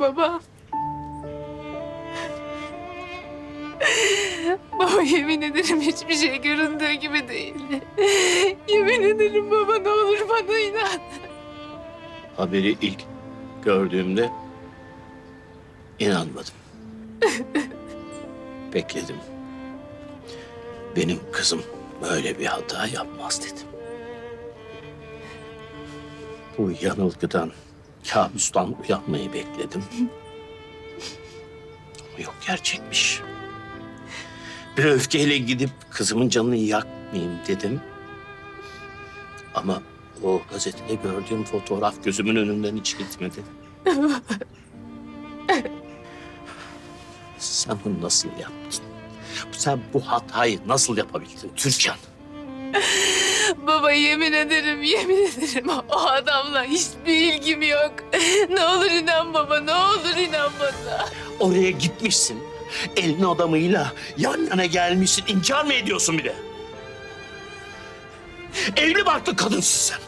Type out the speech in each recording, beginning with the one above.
Baba. Baba yemin ederim hiçbir şey göründüğü gibi değildi. Yemin ederim baba ne olur bana inan. Haberi ilk gördüğümde inanmadım. Bekledim. Benim kızım böyle bir hata yapmaz dedim. Bu yanılgıdan, kabustan uyanmayı bekledim. Ama yok gerçekmiş. Bir öfkeyle gidip kızımın canını yakmayayım dedim. Ama o gazetede gördüğüm fotoğraf gözümün önünden hiç gitmedi. Sen bunu nasıl yaptın? Sen bu hatayı nasıl yapabildin Türkan? Baba yemin ederim, yemin ederim o adamla hiçbir ilgim yok. Ne olur inan baba, ne olur inan bana. Oraya gitmişsin. Elin adamıyla yan yana gelmişsin. İnkar mı ediyorsun bir de? Evli barklı kadınsın sen.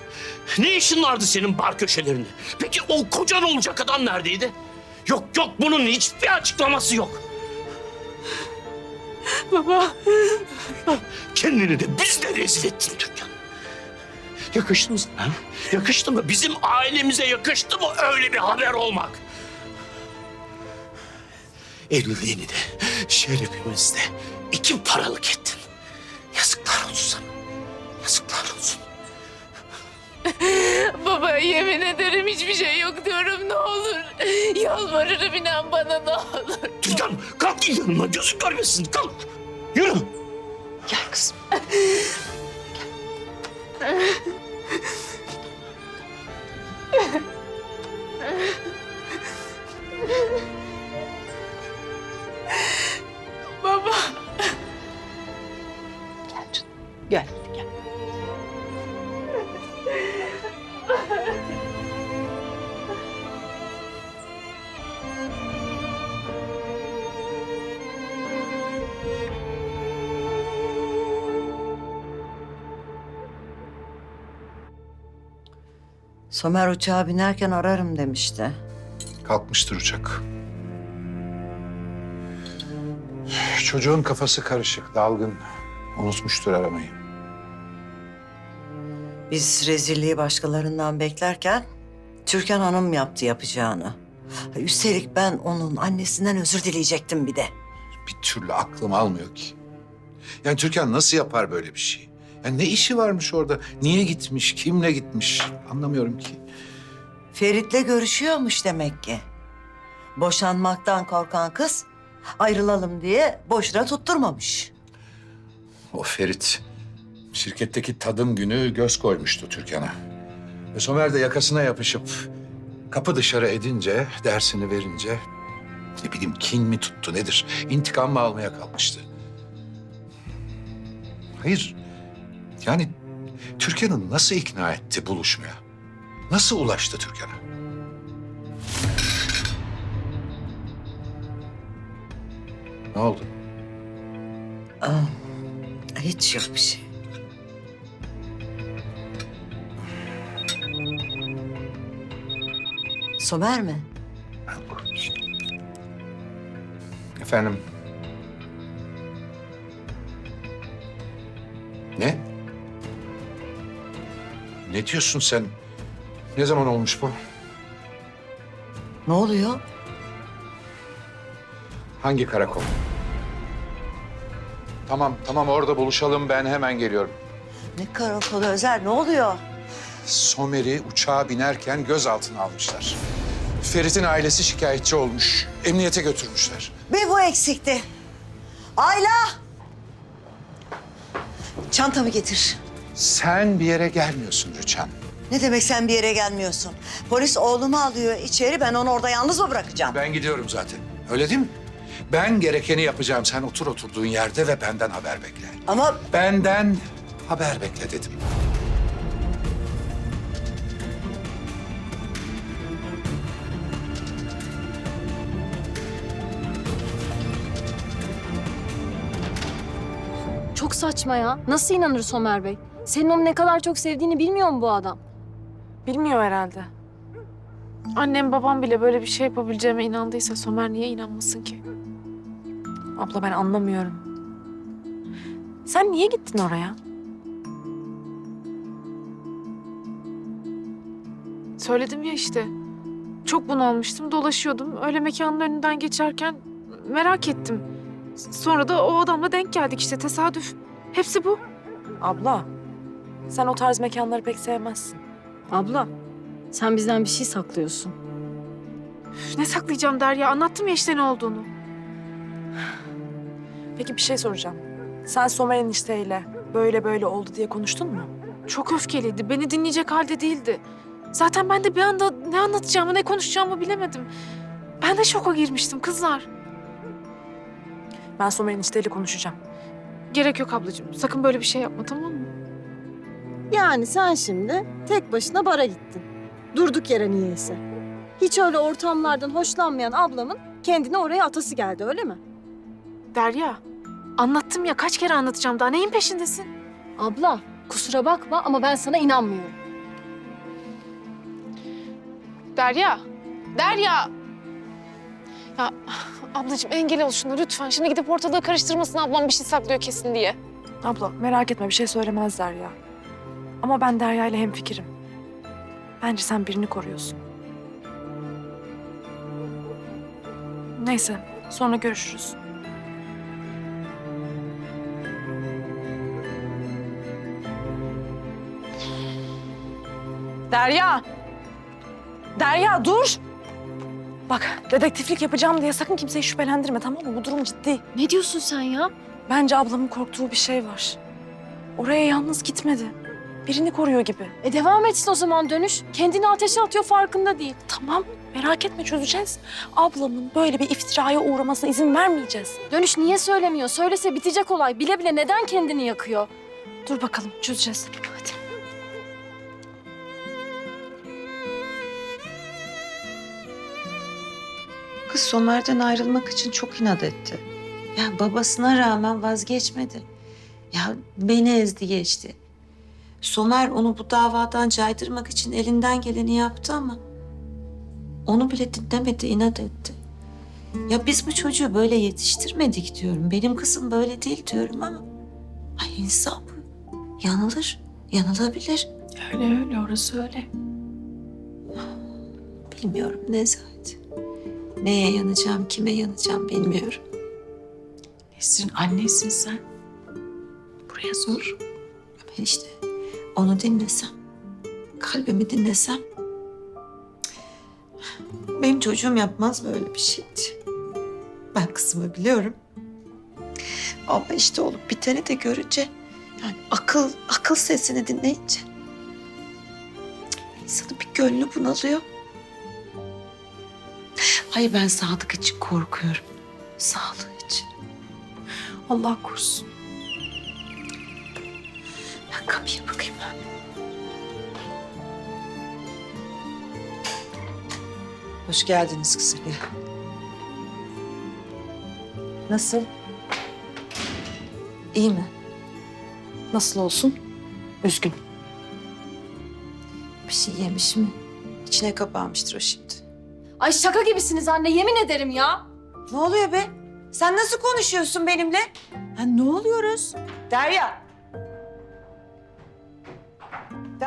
Ne işin vardı senin bar köşelerinde? Peki o kocan olacak adam neredeydi? Yok yok bunun hiçbir açıklaması yok. Baba, Kendini de biz de rezil ettin Türkan. Yakıştı mı sana? Yakıştı mı? Bizim ailemize yakıştı mı öyle bir haber olmak? Evliliğini de, şerefimizi de iki paralık ettin. Yazıklar olsun sana. Yazıklar olsun. baba yemin ederim hiçbir şey yok diyorum ne olur. Yalvarırım inan bana ne olur. Türkan kalk yanıma gözün görmesin kalk. Yürü. Gel kızım. Somer uçağa binerken ararım demişti. Kalkmıştır uçak. Çocuğun kafası karışık, dalgın. Unutmuştur aramayı. Biz rezilliği başkalarından beklerken Türkan Hanım yaptı yapacağını. Üstelik ben onun annesinden özür dileyecektim bir de. Bir türlü aklım almıyor ki. Yani Türkan nasıl yapar böyle bir şey? Yani ne işi varmış orada? Niye gitmiş? Kimle gitmiş? Anlamıyorum ki. Ferit'le görüşüyormuş demek ki. Boşanmaktan korkan kız ayrılalım diye boşuna tutturmamış. O Ferit şirketteki tadım günü göz koymuştu Türkan'a. Ve Somer de yakasına yapışıp kapı dışarı edince, dersini verince... Ne bileyim kin mi tuttu nedir? İntikam mı almaya kalkmıştı? Hayır. Yani Türkan'ı nasıl ikna etti buluşmaya? Nasıl ulaştı Türkan'a? Ne oldu? Aa, hiç yok bir şey. Somer mi? Efendim? Ne diyorsun sen? Ne zaman olmuş bu? Ne oluyor? Hangi karakol? Tamam, tamam orada buluşalım. Ben hemen geliyorum. Ne karakolu özel ne oluyor? Somer'i uçağa binerken gözaltına almışlar. Ferit'in ailesi şikayetçi olmuş. Emniyete götürmüşler. Bir bu eksikti. Ayla! Çantamı getir. Sen bir yere gelmiyorsun Rüçhan. Ne demek sen bir yere gelmiyorsun? Polis oğlumu alıyor içeri ben onu orada yalnız mı bırakacağım? Ben gidiyorum zaten. Öyle değil mi? Ben gerekeni yapacağım. Sen otur oturduğun yerde ve benden haber bekle. Ama Benden haber bekle dedim. Çok saçma ya. Nasıl inanır Somer Bey? Senin onu ne kadar çok sevdiğini bilmiyor mu bu adam? Bilmiyor herhalde. Annem babam bile böyle bir şey yapabileceğime inandıysa Somer niye inanmasın ki? Abla ben anlamıyorum. Sen niye gittin oraya? Söyledim ya işte. Çok bunalmıştım, dolaşıyordum. Öyle mekanın önünden geçerken merak ettim. Sonra da o adamla denk geldik işte tesadüf. Hepsi bu. Abla, sen o tarz mekanları pek sevmezsin. Abla sen bizden bir şey saklıyorsun. Üf, Ne saklayacağım Derya? Anlattım ya işte ne olduğunu. Peki bir şey soracağım. Sen Somer enişteyle böyle böyle oldu diye konuştun mu? Çok öfkeliydi. Beni dinleyecek halde değildi. Zaten ben de bir anda ne anlatacağımı, ne konuşacağımı bilemedim. Ben de şoka girmiştim kızlar. Ben Somer enişteyle konuşacağım. Gerek yok ablacığım. Sakın böyle bir şey yapma tamam mı? Yani sen şimdi tek başına bara gittin. Durduk yere niyeyse. Hiç öyle ortamlardan hoşlanmayan ablamın kendine oraya atası geldi öyle mi? Derya, anlattım ya kaç kere anlatacağım daha. Neyin peşindesin? Abla kusura bakma ama ben sana inanmıyorum. Derya, Derya! Ya ablacığım engel ol şunu lütfen. Şimdi gidip ortalığı karıştırmasın ablam bir şey saklıyor kesin diye. Abla merak etme bir şey söylemezler ya. Ama ben Derya ile hemfikirim. Bence sen birini koruyorsun. Neyse sonra görüşürüz. Derya! Derya dur! Bak dedektiflik yapacağım diye sakın kimseyi şüphelendirme tamam mı? Bu durum ciddi. Ne diyorsun sen ya? Bence ablamın korktuğu bir şey var. Oraya yalnız gitmedi. Birini koruyor gibi. E devam etsin o zaman dönüş. Kendini ateşe atıyor farkında değil. Tamam merak etme çözeceğiz. Ablamın böyle bir iftiraya uğramasına izin vermeyeceğiz. Dönüş niye söylemiyor? Söylese bitecek olay. Bile bile neden kendini yakıyor? Dur bakalım çözeceğiz. Hadi. Kız Somer'den ayrılmak için çok inat etti. Ya babasına rağmen vazgeçmedi. Ya beni ezdi geçti. Somer onu bu davadan caydırmak için elinden geleni yaptı ama... ...onu bile dinlemedi, inat etti. Ya biz bu çocuğu böyle yetiştirmedik diyorum. Benim kızım böyle değil diyorum ama... Ay insan bu. Yanılır, yanılabilir. Öyle öyle orası öyle. Bilmiyorum Nezahat. Neye yanacağım, kime yanacağım bilmiyorum. Nesrin annesin sen. Buraya sor. Ben işte onu dinlesem, kalbimi dinlesem... Benim çocuğum yapmaz böyle bir şey. Ben kızımı biliyorum. Ama işte olup biteni de görünce... Yani akıl, akıl sesini dinleyince... ...insanın bir gönlü bunalıyor. Hayır ben Sadık için korkuyorum. Sağlığı için. Allah korusun. Ben kapıya bakayım. Hoş geldiniz kızım. Nasıl? İyi mi? Nasıl olsun? Üzgün. Bir şey yemiş mi? İçine kapanmıştır o şimdi. Ay şaka gibisiniz anne yemin ederim ya. Ne oluyor be? Sen nasıl konuşuyorsun benimle? Ha, ne oluyoruz? Derya!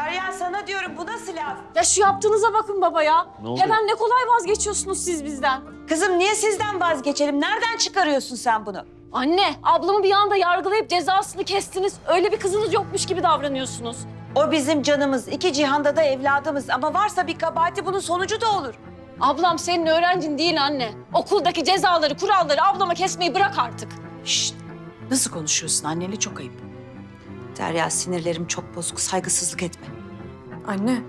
Derya sana diyorum bu nasıl laf? Ya şu yaptığınıza bakın baba ya. Ne oldu? Hemen ne kolay vazgeçiyorsunuz siz bizden. Kızım niye sizden vazgeçelim? Nereden çıkarıyorsun sen bunu? Anne ablamı bir anda yargılayıp cezasını kestiniz. Öyle bir kızınız yokmuş gibi davranıyorsunuz. O bizim canımız, iki cihanda da evladımız. Ama varsa bir kabahati bunun sonucu da olur. Ablam senin öğrencin değil anne. Okuldaki cezaları, kuralları ablama kesmeyi bırak artık. Şşt. Nasıl konuşuyorsun annenle çok ayıp. Derya sinirlerim çok bozuk, saygısızlık etme. Anne.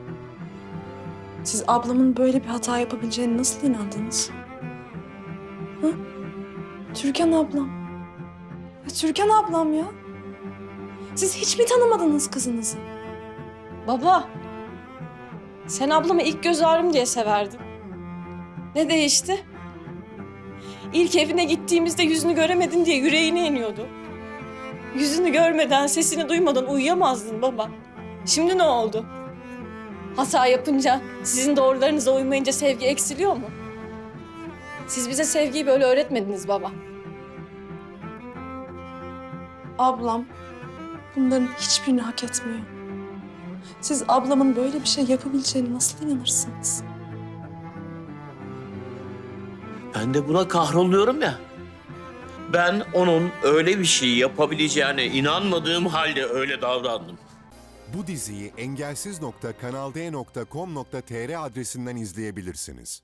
Siz ablamın böyle bir hata yapabileceğine nasıl inandınız? Hı? Türkan ablam. Ya Türkan ablam ya. Siz hiç mi tanımadınız kızınızı? Baba. Sen ablamı ilk göz ağrım diye severdin. Ne değişti? İlk evine gittiğimizde yüzünü göremedin diye yüreğine iniyordu. Yüzünü görmeden, sesini duymadan uyuyamazdın baba. Şimdi ne oldu? Hata yapınca, sizin doğrularınıza uymayınca sevgi eksiliyor mu? Siz bize sevgiyi böyle öğretmediniz baba. Ablam bunların hiçbirini hak etmiyor. Siz ablamın böyle bir şey yapabileceğine nasıl inanırsınız? Ben de buna kahroluyorum ya. Ben onun öyle bir şey yapabileceğine inanmadığım halde öyle davrandım. Bu diziyi engelsiz.kanalde.com.tr adresinden izleyebilirsiniz.